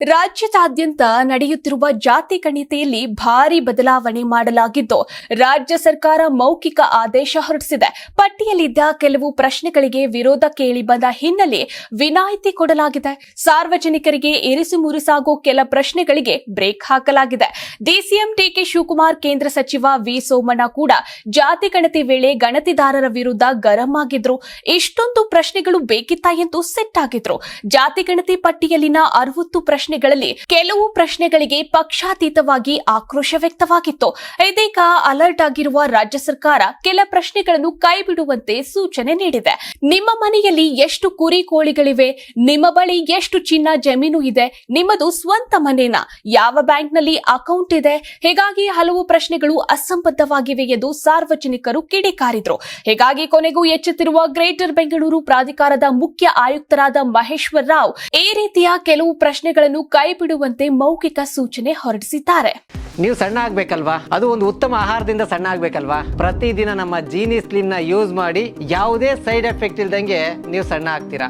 ರಾಜ್ಯದಾದ್ಯಂತ ನಡೆಯುತ್ತಿರುವ ಜಾತಿ ಗಣಿತೆಯಲ್ಲಿ ಭಾರಿ ಬದಲಾವಣೆ ಮಾಡಲಾಗಿದ್ದು, ರಾಜ್ಯ ಸರ್ಕಾರ ಮೌಖಿಕ ಆದೇಶ ಹೊರಡಿಸಿದೆ. ಪಟ್ಟಿಯಲ್ಲಿದ್ದ ಕೆಲವು ಪ್ರಶ್ನೆಗಳಿಗೆ ವಿರೋಧ ಕೇಳಿ ಬಂದ ಹಿನ್ನೆಲೆ ವಿನಾಯಿತಿ ಕೊಡಲಾಗಿದೆ. ಸಾರ್ವಜನಿಕರಿಗೆ ಇರಿಸು ಮುರಿಸಾಗೋ ಕೆಲ ಪ್ರಶ್ನೆಗಳಿಗೆ ಬ್ರೇಕ್ ಹಾಕಲಾಗಿದೆ. ಡಿಸಿಎಂ ಡಿಕೆ ಶಿವಕುಮಾರ್, ಕೇಂದ್ರ ಸಚಿವ ವಿ ಸೋಮಣ್ಣ ಕೂಡ ಜಾತಿ ಗಣತಿ ವೇಳೆ ಗಣತಿದಾರರ ವಿರುದ್ಧ ಗರಂ ಆಗಿದ್ರು. ಇಷ್ಟೊಂದು ಪ್ರಶ್ನೆಗಳು ಬೇಕಿತ್ತ ಎಂದು ಸೆಟ್ ಆಗಿದ್ರು. ಜಾತಿ ಗಣತಿ ಪಟ್ಟಿಯಲ್ಲಿನ ಅರವತ್ತು ಪ್ರಶ್ನೆಗಳಲ್ಲಿ ಕೆಲವು ಪ್ರಶ್ನೆಗಳಿಗೆ ಪಕ್ಷಾತೀತವಾಗಿ ಆಕ್ರೋಶ ವ್ಯಕ್ತವಾಗಿತ್ತು. ಇದೀಗ ಅಲರ್ಟ್ ಆಗಿರುವ ರಾಜ್ಯ ಸರ್ಕಾರ ಕೆಲ ಪ್ರಶ್ನೆಗಳನ್ನು ಕೈಬಿಡುವಂತೆ ಸೂಚನೆ ನೀಡಿದೆ. ನಿಮ್ಮ ಮನೆಯಲ್ಲಿ ಎಷ್ಟು ಕುರಿ ಕೋಳಿಗಳಿವೆ? ನಿಮ್ಮ ಬಳಿ ಎಷ್ಟು ಚಿನ್ನ ಜಮೀನು ಇದೆ? ನಿಮ್ಮದು ಸ್ವಂತ ಮನೇನ? ಯಾವ ಬ್ಯಾಂಕ್ನಲ್ಲಿ ಅಕೌಂಟ್ ಇದೆ? ಹೀಗಾಗಿ ಹಲವು ಪ್ರಶ್ನೆಗಳು ಅಸಂಬದ್ಧವಾಗಿವೆ ಎಂದು ಸಾರ್ವಜನಿಕರು ಕಿಡಿಕಾರಿದ್ರು. ಹೀಗಾಗಿ ಕೊನೆಗೂ ಎಚ್ಚೆತ್ತಿರುವ ಗ್ರೇಟರ್ ಬೆಂಗಳೂರು ಪ್ರಾಧಿಕಾರದ ಮುಖ್ಯ ಆಯುಕ್ತರಾದ ಮಹೇಶ್ವರ ರಾವ್ ಈ ರೀತಿಯ ಕೆಲವು ಪ್ರಶ್ನೆಗಳನ್ನು ಕೈಬಿಡುವಂತೆ ಮೌಖಿಕ ಸೂಚನೆ ಹೊರಡಿಸಿದ್ದಾರೆ. ನೀವು ಸಣ್ಣ ಆಗ್ಬೇಕಲ್ವಾ? ಅದು ಒಂದು ಉತ್ತಮ ಆಹಾರದಿಂದ ಸಣ್ಣ ಆಗ್ಬೇಕಲ್ವಾ? ಪ್ರತಿದಿನ ನಮ್ಮ ಜೀನಿ ಸ್ಲಿಮ್ನ ಯೂಸ್ ಮಾಡಿ ಯಾವುದೇ ಸೈಡ್ ಎಫೆಕ್ಟ್ ಇಲ್ದಂಗೆ ನೀವು ಸಣ್ಣ ಆಗ್ತೀರಾ?